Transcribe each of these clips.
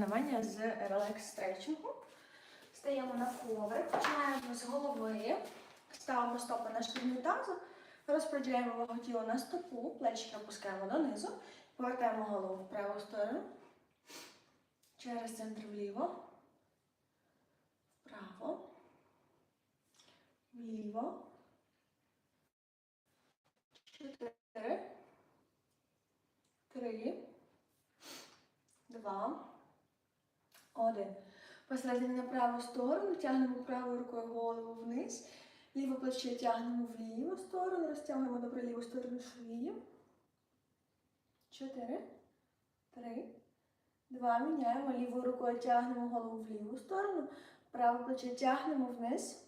тренування з релакс стретчингу. Стаємо на коврик, починаємо з голови, ставимо стопи на шкірну тазу, розподіляємо вагу тіла на стопу, плечики опускаємо донизу, повертаємо голову в праву сторону, через центр вліво, вправо, вліво, чотири, три, два, один. Посередині на праву сторону тягнемо правою рукою голову вниз. Ліве плече тягнемо в ліву сторону, розтягуємо добре ліву сторону шиї. Чотири, три, два. Міняємо. Лівою рукою тягнемо голову в ліву сторону. Праве плече тягнемо вниз.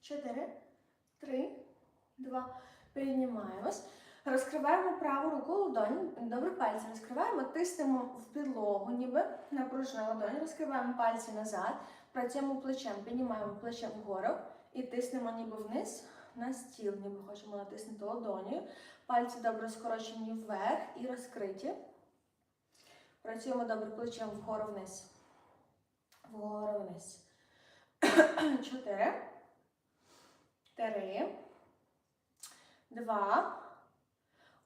Чотири, три, два. Піднімаємось. Розкриваємо праву руку ладонь, добре пальці розкриваємо, тиснемо в підлогу, ніби напружена ладонь, розкриваємо пальці назад, працюємо плечем, піднімаємо плече вгору і тиснемо ніби вниз на стіл, ніби хочемо натиснути ладоню. Пальці добре скорочені вверх і розкриті. Працюємо добре плечем вгору вниз. Вгору вниз. Чотири. Три. Два.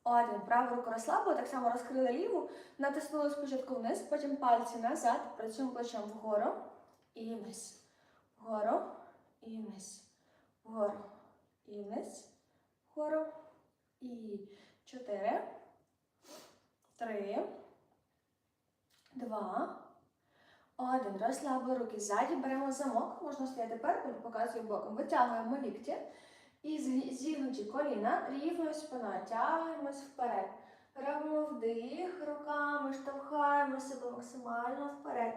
Один. Праву руку розслабили, так само розкрили ліву, натиснули спочатку вниз, потім пальці назад, працюємо плечем вгору і вниз. Вгору і вниз. Вгору і вниз. Вгору і чотири. Три. Два. Один. Розслабили руки ззаді, беремо замок, можна стояти перед, показую боком. Витягуємо лікті. І зігнуті коліна, рівною спиною, тягнемось вперед. Робимо вдих, руками штовхаємо себе максимально вперед.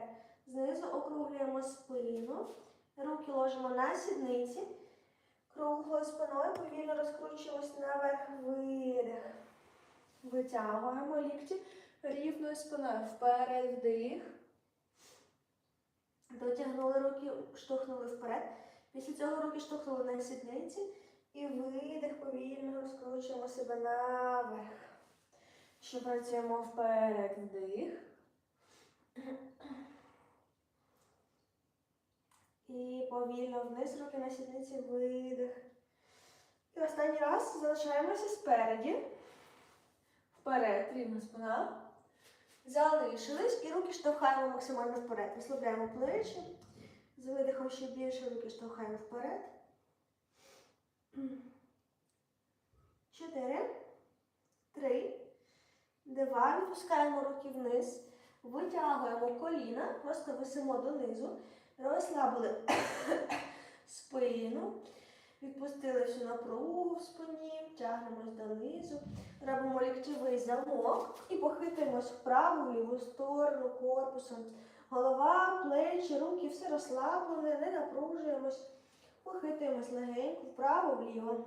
Знизу округлюємо спину, руки ложимо на сідниці, круглою спиною повільно розкручуємось наверх, видих. Витягуємо лікті рівною спиною. Вперед, вдих. Дотягнули руки, штовхнули вперед. Після цього руки штовхнули на сідниці. І видих, повільно розкручуємо себе наверх. Ще працюємо вперед, вдих. І повільно вниз, руки на сідниці, видих. І останній раз залишаємося спереді. Вперед, рівна спина. Залишились і руки штовхаємо максимально вперед. Розслабляємо плечі. З видихом ще більше руки штовхаємо вперед. Чотири, три, два. Відпускаємо руки вниз. Витягуємо коліна, просто висимо донизу. Розслабили спину. Відпустили всю напругу в спині, тягнемось донизу. Робимо ліктєвий замок і похитуємось вправо, в ліву сторону корпусом. Голова, плечі, руки, все розслаблене, не напружуємось. Похитуємось легенько вправо, вліво.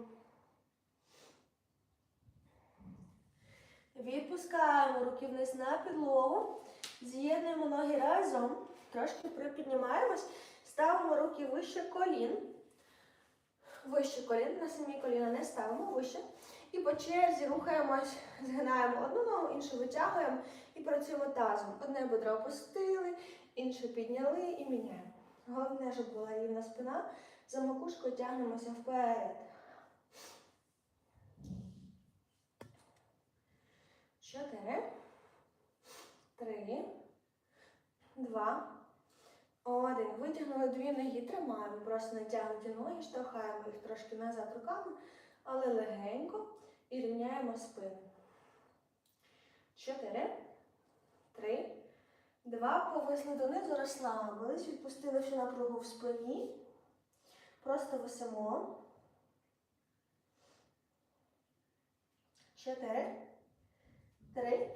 Відпускаємо руки вниз на підлогу. З'єднуємо ноги разом. Трошки припіднімаємось. Ставимо руки вище колін. Вище колін, на самі коліна не ставимо вище. І по черзі рухаємось, згинаємо одну ногу, іншу витягуємо і працюємо тазом. Одне бедро опустили, інше підняли і міняємо. Головне, щоб була рівна спина. За макушкою тягнемося вперед. Чотири. Три. Два. Один. Витягнули дві ноги, тримаємо. Просто натягнуті ноги, штовхаємо їх трошки назад руками, але легенько і рівняємо спину. Чотири. Три. Два. Повисли донизу, розслабились, відпустили всю напругу в спині. Просто висимо. Чотири. Три.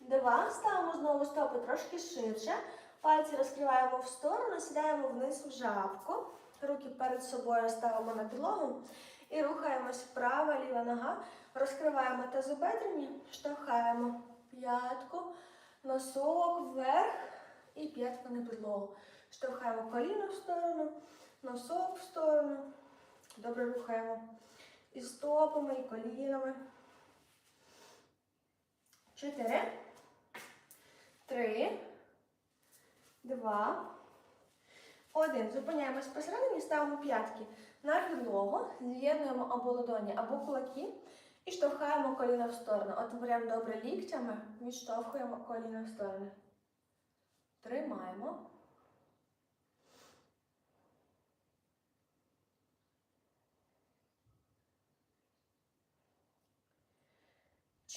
Два. Ставимо знову стопи трошки ширше. Пальці розкриваємо в сторону, сідаємо вниз в жабку. Руки перед собою ставимо на підлогу. І рухаємось вправо, ліва нога. Розкриваємо тазобедрені, штовхаємо п'ятку, носок вверх і п'ятку на підлогу. Штовхаємо коліно в сторону, носок в сторону. Добре рухаємо і стопами, і колінами. Чотири. Три. Два. Один. Зупиняємось посередині, ставимо п'ятки на підлогу, з'єднуємо або ладоні, або кулаки. І штовхаємо коліна в сторону. От добре ліктями, відштовхуємо коліна в сторону. Тримаємо.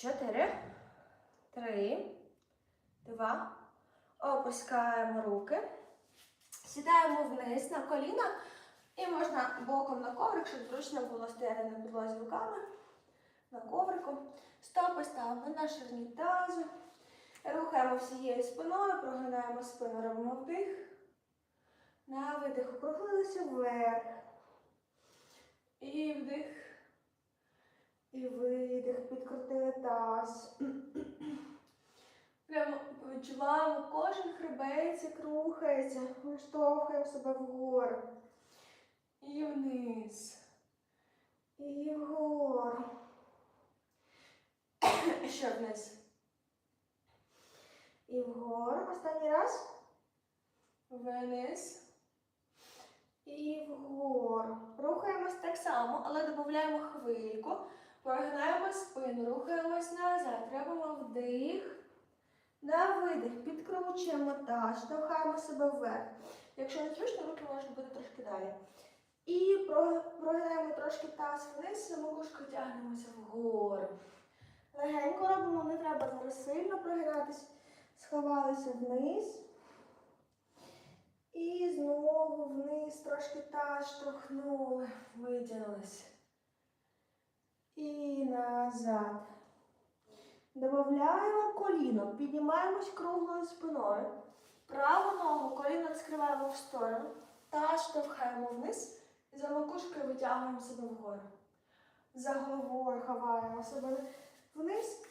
Чотири. Три. Два. Опускаємо руки. Сідаємо вниз на коліна. І можна боком на коврик, щоб зручно було стояти на підлозі руками. На коврику. Стопи ставимо на ширині тазу. Рухаємо всією спиною, прогинаємо спину, робимо вдих. На видих округлилися вверх. І вдих. І видих, підкрутили таз. Прямо відчуваємо кожен хребець, рухається, виштовхуємо себе вгору. І вниз. І вгору. Ще вниз. І вгору. Останній раз. Вниз. І вгору. Рухаємось так само, але додаємо хвильку. Прогинаємо спину, рухаємось назад. Робимо вдих. На видих. Підкручуємо таз, штовхаємо себе вверх. Якщо не зручно, руки можуть бути трошки далі. І про- прогинаємо трошки таз вниз, самокушку тягнемося вгору. Легенько робимо, не треба зараз сильно прогинатись. Сховалися вниз. І знову вниз трошки таз штовхнули, витягнулися. І назад. Добавляємо коліно, піднімаємось круглою спиною. Праву ногу коліно скриваємо в сторону. Таз штовхаємо вниз і за макушкою витягуємо себе вгору. За головою ховаємо себе вниз,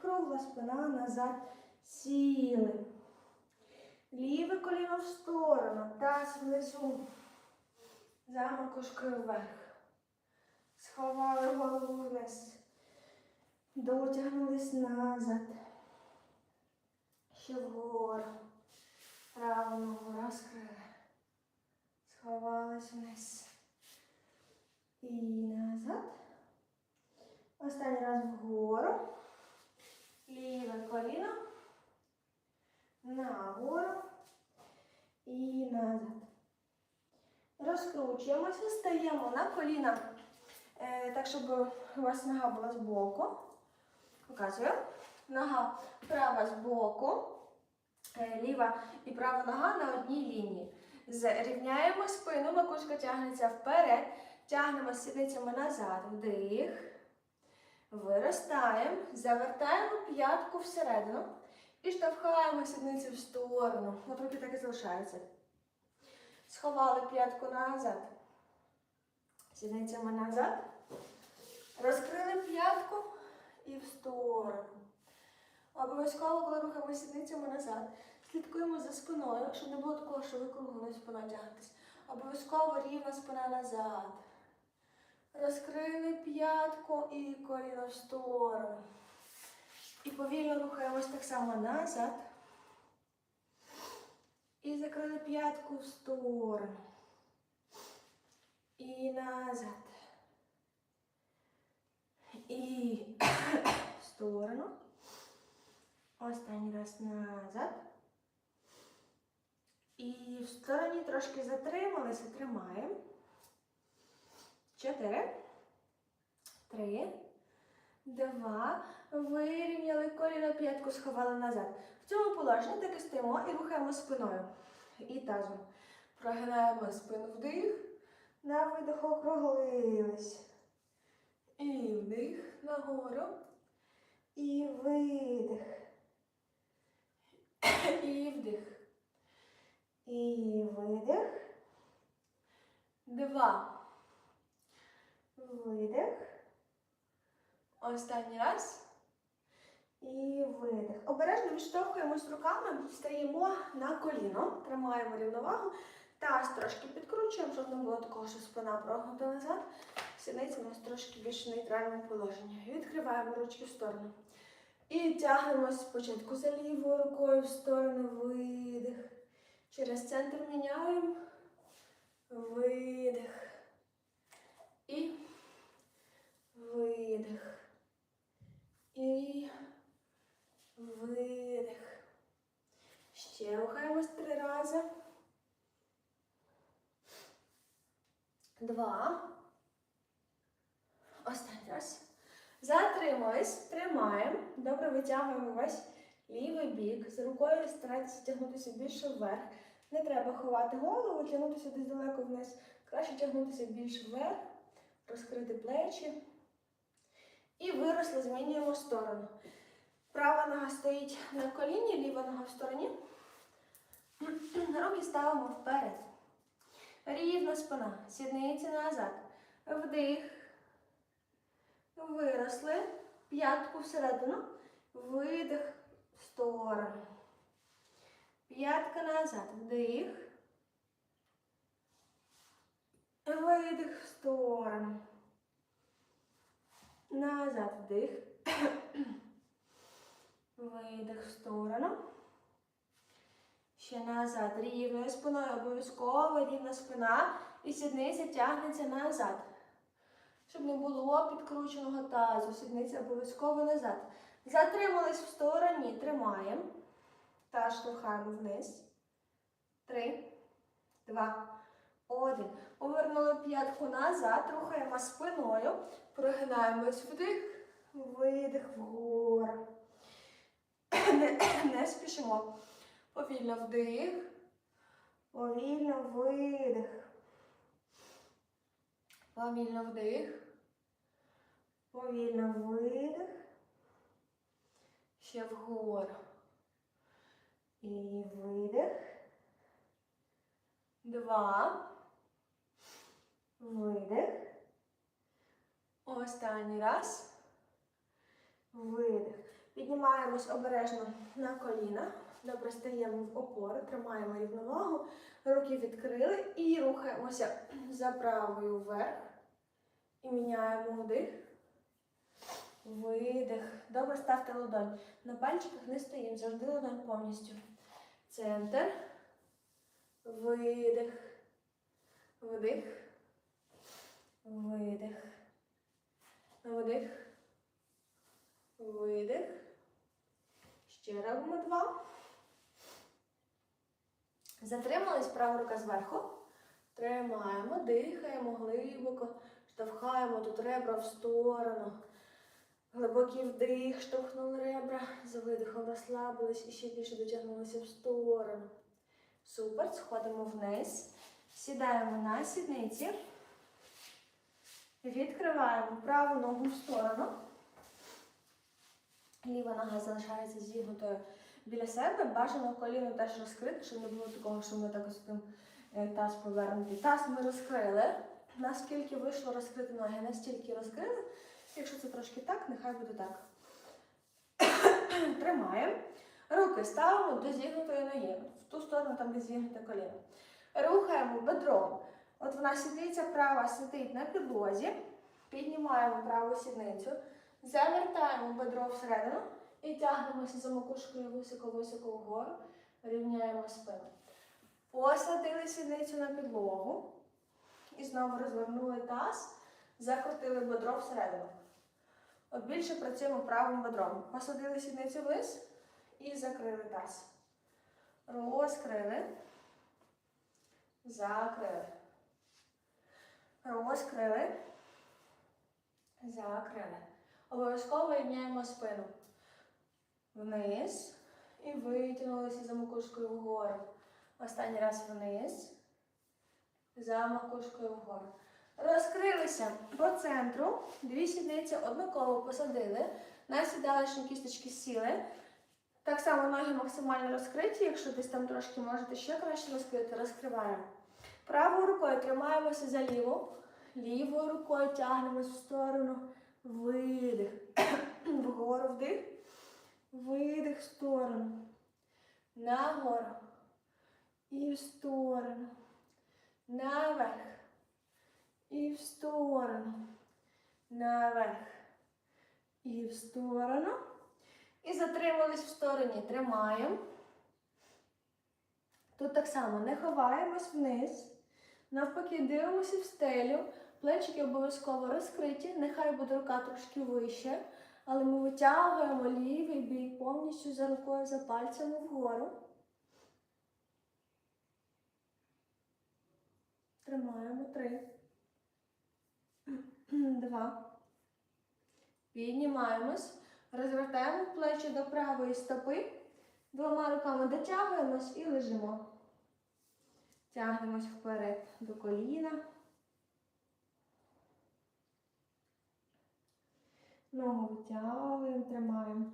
кругла спина назад. Сіли. Ліве коліно в сторону, таз внизу. За макушкою вверх. Сховали голову вниз. Дотягнулись назад. Ще вгору. Праву ногу розкрили. Сховались вниз. І назад. Останній раз вгору. Ліве коліно. Нагору. І назад. Розкручуємося, стаємо на коліна, е, так, щоб у вас нога була збоку. Показую. Нога права збоку, е, ліва і права нога на одній лінії. Зрівняємо спину, макушка тягнеться вперед, тягнемо сідницями назад, вдих. Виростаємо, завертаємо п'ятку всередину і штовхаємо сідниці в сторону. От руки так і залишаються. Сховали п'ятку назад. Сідницями назад. Розкрили п'ятку і в сторону. Обов'язково, коли рухаємо сідницями назад, слідкуємо за спиною, щоб не було такого, що ви круглою спиною. Обов'язково рівна спина назад. Розкрили п'ятку і коліно в сторону. І повільно рухаємось так само назад. І закрили п'ятку в сторону. І назад. І в сторону. Останній раз назад. І в стороні трошки затрималися, тримаємо. Чотири. Три. Два. Вирівняли коліно п'ятку, сховали назад. В цьому положенні так і стоїмо і рухаємо спиною. І тазом. Прогинаємо спину вдих. На видих округлились. І вдих нагору. І видих. І вдих. І видих. Два. Видих. Останній раз. І видих. Обережно відштовхуємось руками, стаємо на коліно, тримаємо рівновагу. Таз трошки підкручуємо, щоб не було такого, що спина прогнута назад. Сідниця у нас трошки більш в нейтральному положенні. Відкриваємо ручки в сторону. І тягнемось спочатку за лівою рукою в сторону видих. Через центр міняємо. Видих. І видих. І видих. Ще рухаємось три рази. Два. Останній раз. Затримались, тримаємо. Добре витягуємо весь лівий бік. З рукою старайтеся тягнутися більше вверх. Не треба ховати голову, тягнутися десь далеко вниз. Краще тягнутися більш вверх, розкрити плечі. І виросли, змінюємо сторону. Права нога стоїть на коліні, ліва нога в стороні. Руки ставимо вперед. Рівна спина. Сідниці назад. Вдих. Виросли. П'ятку всередину. Видих в сторону. П'ятка назад. Вдих. Видих в сторону. Назад вдих. Видих в сторону. Ще назад. Рівною спиною. Обов'язково рівна спина. І сідниця тягнеться назад. Щоб не було підкрученого тазу. Сідниця обов'язково назад. Затримались в стороні. Тримаємо. Та штовхаємо вниз. Три, два, один. Повернули п'ятку назад. Рухаємо спиною. Прогинаємось вдих. Видих вгору. Не, не спішимо. Повільно вдих. Повільно видих. Повільно вдих. Повільно видих. Ще вгору. І видих. Два. Видих. Останній раз. Видих. Піднімаємось обережно на коліна. Добре стаємо в опору, тримаємо рівновагу. Руки відкрили і рухаємося за правою вверх. І міняємо вдих. Видих. Добре ставте ладонь. На пальчиках не стоїмо, завжди ладонь повністю. Центр. Видих. Вдих. Видих. Вдих. Видих. Ще робимо два. Затримались права рука зверху. Тримаємо, дихаємо глибоко, штовхаємо тут ребра в сторону. Глибокий вдих, штовхнули ребра, за видихом розслабились і ще більше дотягнулися в сторону. Супер. Сходимо вниз. Сідаємо на сідниці. Відкриваємо праву ногу в сторону. Ліва нога залишається зігнутою біля себе. Бажано коліно теж розкрити, щоб не було такого, що ми так ось е, таз повернутий. Таз ми розкрили. Наскільки вийшло розкрити ноги, настільки розкрили. Якщо це трошки так, нехай буде так. Тримаємо. Руки ставимо до зігнутої ноги. В ту сторону, там, де зігнуте коліно. Рухаємо бедром. От вона сідниця права сидить на підлозі. Піднімаємо праву сідницю. Завертаємо бедро всередину і тягнемося за макушкою високо-високо вгору. Рівняємо спину. Посадили сідницю на підлогу. І знову розвернули таз. Закрутили бедро всередину. От більше працюємо правим бедром. Посадили сідницю вниз і закрили таз. Розкрили. Закрили. Розкрили. Закрили. Обов'язково рівняємо спину. Вниз. І витягнулися за макушкою вгору. Останній раз вниз. За макушкою вгору. Розкрилися по центру. Дві сідниці однаково посадили. На сідалищні кісточки сіли. Так само ноги максимально розкриті. Якщо десь там трошки можете ще краще розкрити, розкриваємо. Правою рукою тримаємося за ліву. Лівою рукою тягнемось в сторону. Видих. Вгору вдих. Видих в сторону. Нагору. І в сторону. Наверх. І в сторону. Наверх. І в сторону. І затримались в стороні. Тримаємо. Тут так само не ховаємось вниз. Навпаки, дивимося в стелю. Плечики обов'язково розкриті. Нехай буде рука трошки вище. Але ми витягуємо лівий бік повністю за рукою, за пальцями вгору. Тримаємо три. Два. Піднімаємось. Розвертаємо плечі до правої стопи. Двома руками дотягуємось і лежимо. Тягнемось вперед до коліна. Ногу витягуємо, тримаємо.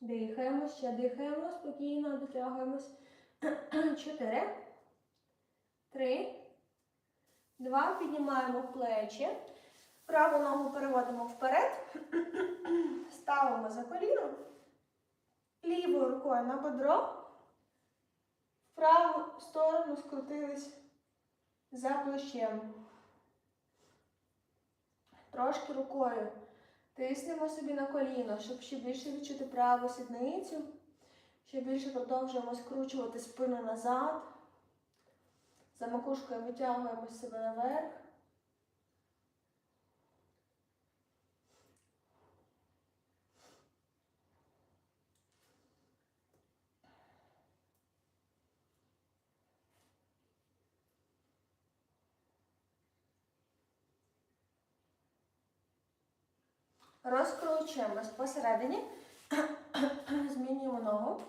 Дихаємо, ще дихаємо, спокійно дотягуємось. Чотири. Три. Два. Піднімаємо плечі. Праву ногу переводимо вперед. Ставимо за коліно. Лівою рукою на бедро. Праву сторону скрутились за плечем. Трошки рукою тиснемо собі на коліно, щоб ще більше відчути праву сідницю. Ще більше продовжуємо скручувати спину назад. За макушкою витягуємо себе наверх. Розкручуємось посередині. Змінюємо ногу.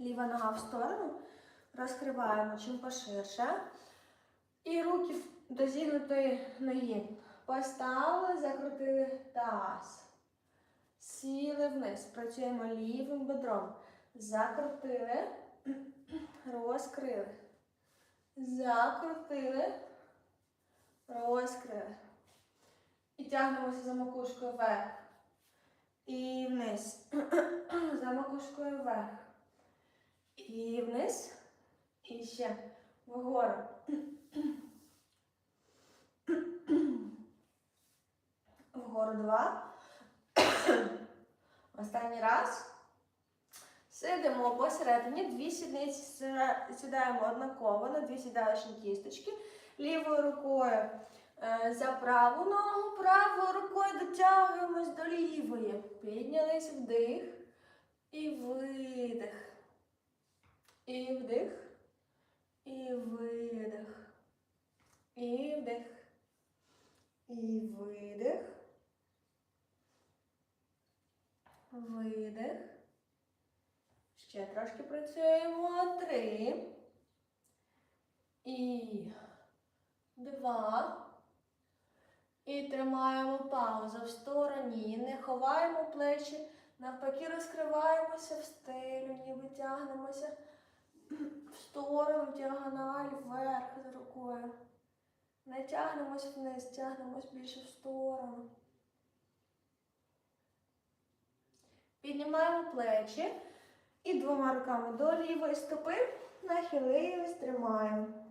Ліва нога в сторону. Розкриваємо чим поширше. І руки до зігнутої ноги. Поставили, закрутили таз. Сіли вниз. Працюємо лівим бедром. Закрутили, розкрили. Закрутили, розкрили. І тягнемося за макушкою вверх. І вниз. За макушкою вверх. І вниз. І ще вгору. Вгору два. Останній раз. Сидимо посередині, дві сідниці сідаємо однаково на дві сідаючі кісточки. Лівою рукою за праву ногу, правою рукою дотягуємось до лівої. Піднялись вдих і видих. І вдих. І видих. І вдих. І видих. Видих. Ще трошки працюємо. Три. І два. І тримаємо паузу в стороні. Не ховаємо плечі. Навпаки, розкриваємося в стелю, ніби тягнемося в сторону, діагональ, вверх за рукою. Не тягнемось вниз, тягнемось більше в сторону. Піднімаємо плечі і двома руками до лівої стопи нахилились, тримаємо.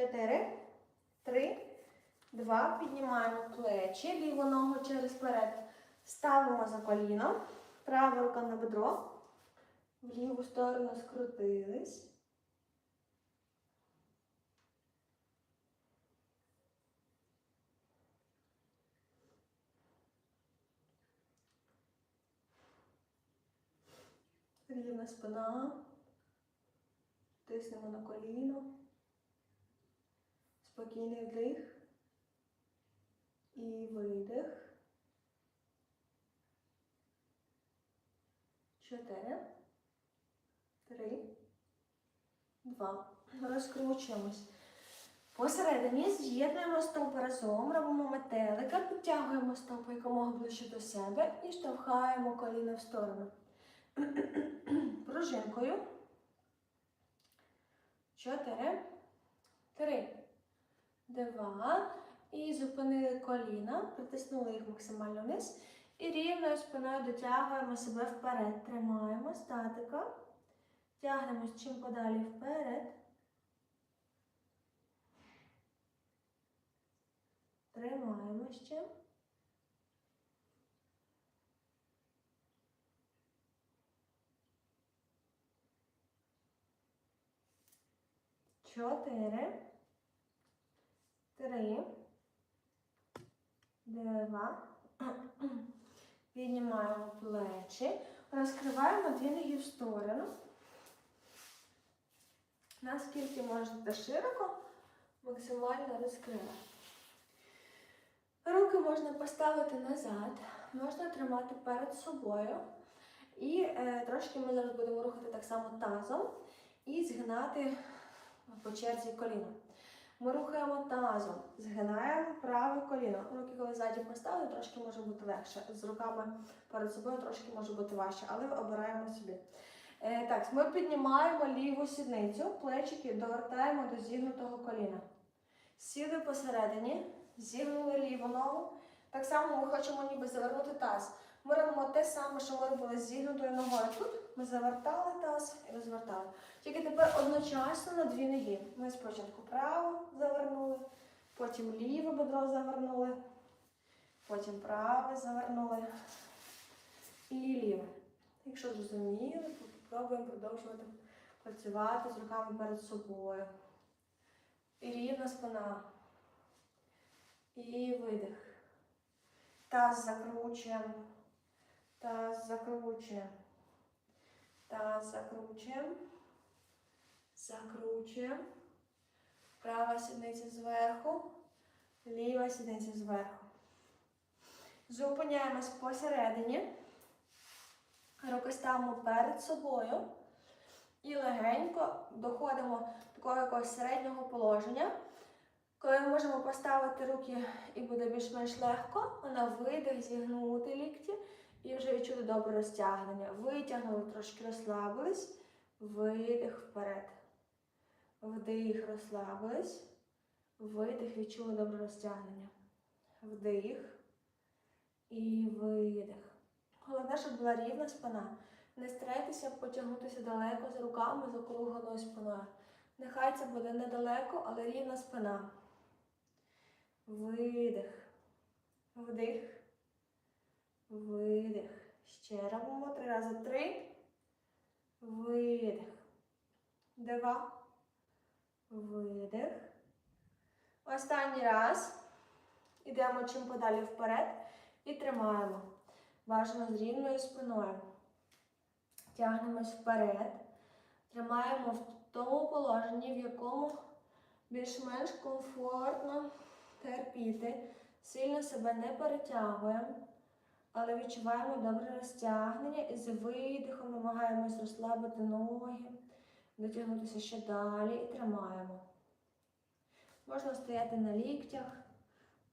Чотири, три, два. Піднімаємо плечі, ліву ногу через перед. Ставимо за коліно. Права рука на бедро. В ліву сторону скрутились. Рівна спина. Тиснемо на коліно. Спокійний вдих і видих. Чотири, три, два. Розкручуємось. Посередині з'єднуємо стопи разом, робимо метелика, підтягуємо стопи якомога ближче до себе і штовхаємо коліна в сторону. Пружинкою. Чотири. Три. Два. І зупинили коліна, притиснули їх максимально вниз. І рівною спиною дотягуємо себе вперед. Тримаємо статика. Тягнемось чим подалі вперед. Тримаємо ще. Чотири. Три. Два. Піднімаємо плечі. Розкриваємо дві ноги в сторону. Наскільки можете широко, максимально розкривати. Руки можна поставити назад, можна тримати перед собою. І е, трошки ми зараз будемо рухати так само тазом і згинати по черзі коліна. Ми рухаємо тазом, згинаємо праве коліно. Руки, коли ззаді поставили, трошки може бути легше. З руками перед собою трошки може бути важче, але обираємо собі. Е, так, ми піднімаємо ліву сідницю, плечики довертаємо до зігнутого коліна. Сіли посередині, зігнули ліву ногу. Так само ми хочемо ніби завернути таз. Ми робимо те саме, що ми робили з зігнутою ногою. Тут ми завертали таз і розвертали. Тільки тепер одночасно на дві ноги. Ми спочатку право завернули, потім ліве бедро завернули, потім праве завернули і ліве. Якщо зрозуміли, то попробуємо продовжувати працювати з руками перед собою. І рівна спина. І видих. Таз закручуємо. Таз закручуємо. Таз закручуємо. Закручуємо. Права сідниця зверху. Ліва сідниця зверху. Зупиняємось посередині. Руки ставимо перед собою. І легенько доходимо до такого якогось середнього положення. Коли ми можемо поставити руки і буде більш-менш легко, на видих зігнути лікті і вже відчути добре розтягнення. Витягнули, трошки розслабились, видих вперед. Вдих, розслабились, видих, відчули добре розтягнення. Вдих і видих. Головне, щоб була рівна спина. Не старайтеся потягнутися далеко з руками, з округленою спиною. Нехай це буде недалеко, але рівна спина. Видих. Вдих. Видих. Ще робимо три рази. Три. Видих. Два. Видих. Останній раз. Ідемо чим подалі вперед. І тримаємо. Бажано з рівною спиною. Тягнемось вперед. Тримаємо в тому положенні, в якому більш-менш комфортно терпіти. Сильно себе не перетягуємо, але відчуваємо добре розтягнення і з видихом намагаємось розслабити ноги, дотягнутися ще далі і тримаємо. Можна стояти на ліктях,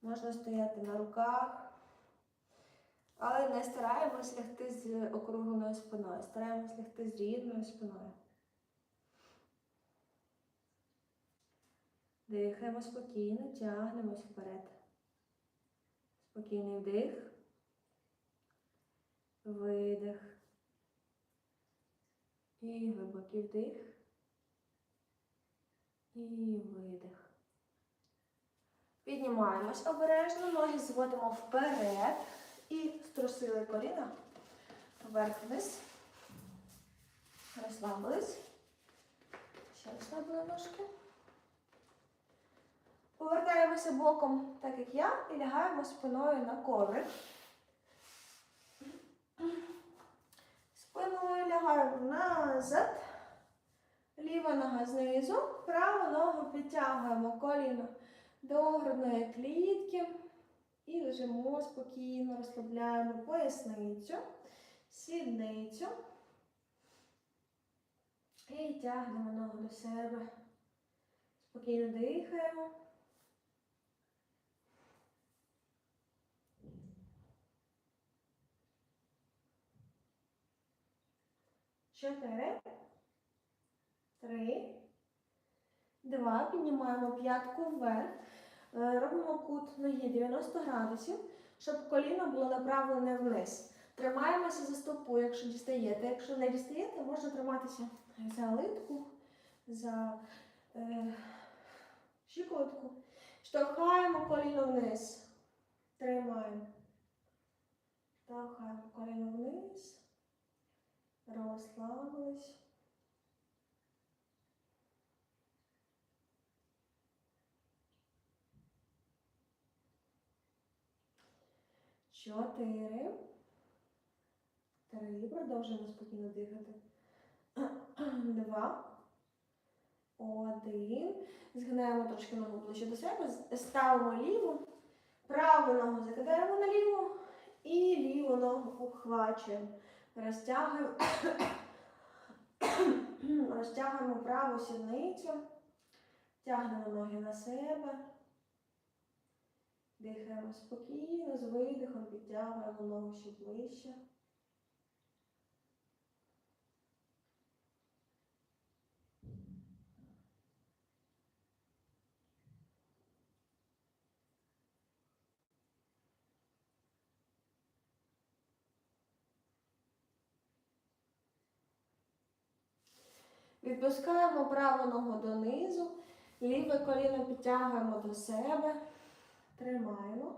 можна стояти на руках. Але не стараємось лягти з округленою спиною, стараємось лягти з рівною спиною. Дихаємо спокійно, тягнемось вперед. Спокійний вдих, видих. І глибокий вдих. І видих. Піднімаємось обережно, ноги зводимо вперед. І струсили коліна вверх-вниз. Розслабились. Ще розслабили ножки. Повертаємося боком, так як я, і лягаємо спиною на коврик. Спиною лягаємо назад. Ліва нога знизу, праву ногу підтягуємо коліно до грудної клітки. І лежимо спокійно, розслабляємо поясницю, сідницю. І тягнемо ногу до себе. Спокійно дихаємо. Чотири, три, два. Піднімаємо п'ятку вверх. Е, Робимо кут ноги 90 градусів, щоб коліно було направлене вниз. Тримаємося за стопу, якщо дістаєте. Якщо не дістаєте, можна триматися за литку, за е, щиколотку. Штовхаємо коліно вниз. Тримаємо. Штовхаємо коліно вниз. Розслабились. Чотири. Три. Продовжуємо спокійно дихати. Два. Один. Згинаємо трошки ногу ближче до себе. Ставимо ліву. Праву ногу закидаємо на ліву. І ліву ногу обхвачуємо. Розтягуємо. Розтягуємо праву сідницю. Тягнемо ноги на себе. Дихаємо спокійно, з видихом підтягуємо ногу ще ближче. Відпускаємо праву ногу донизу, ліве коліно підтягуємо до себе, тримаємо.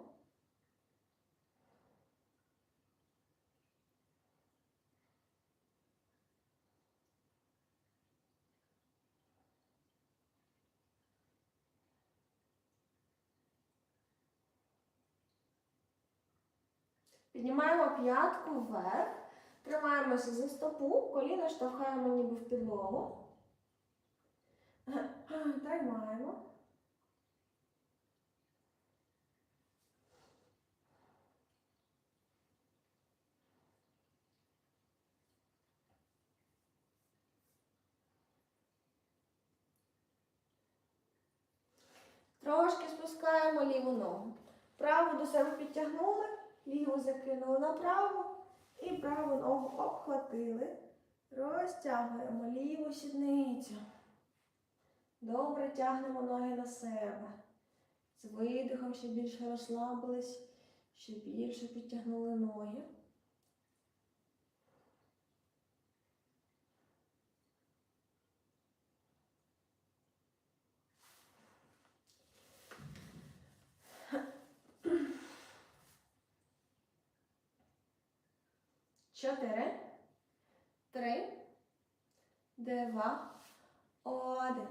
Піднімаємо п'ятку вверх, тримаємося за стопу, коліно штовхаємо ніби в підлогу. Тримаємо. Трошки спускаємо ліву ногу. Праву до себе підтягнули, ліву закинули направо і праву ногу обхватили. Розтягуємо ліву сідницю. Добре тягнемо ноги на себе. З видихом ще більше розслабились, ще більше підтягнули ноги. Чотири, три, два, один.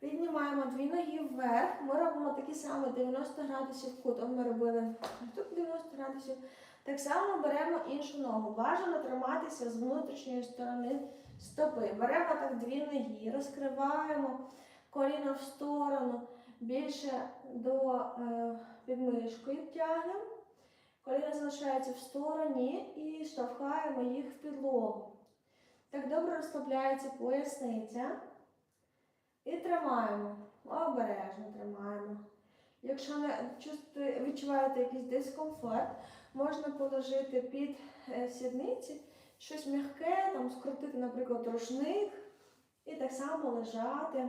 Піднімаємо дві ноги вверх. Ми робимо такі самі 90 градусів кут. От Ми робили тут 90 градусів. Так само беремо іншу ногу. Бажано триматися з внутрішньої сторони стопи. Беремо так дві ноги, розкриваємо коліно в сторону, більше до е, підмишкою тягнемо. Коліна залишаються в стороні і штовхаємо їх в підлогу. Так добре розслабляється поясниця. І тримаємо. Обережно тримаємо. Якщо не відчуваєте якийсь дискомфорт, можна положити під е, сідниці щось м'яке, там скрутити, наприклад, рушник, і так само лежати.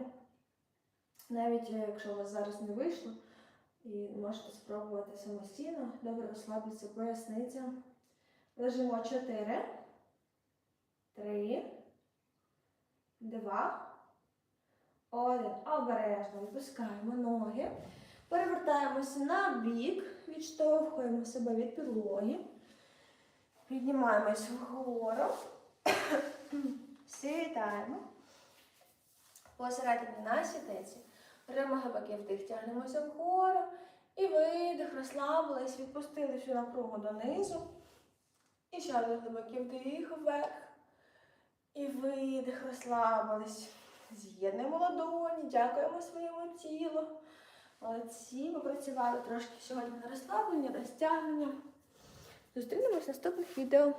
Навіть е, якщо у вас зараз не вийшло, і можете спробувати самостійно, добре розслабитися поясниця. Лежимо 4, 3, 2, один. Обережно відпускаємо ноги. Перевертаємося на бік, відштовхуємо себе від підлоги. Піднімаємось вгору. Сідаємо. Посередині на сідеці. Беремо глибокий вдих, тягнемося вгору. І видих, розслабились, відпустили всю напругу донизу. І ще один глибокий вдих вверх. І видих, розслабились. З'єднуємо ладоні, дякуємо своєму тілу. Молодці, ми працювали трошки сьогодні на розслаблення, розтягнення. Зустрінемось в наступних відео.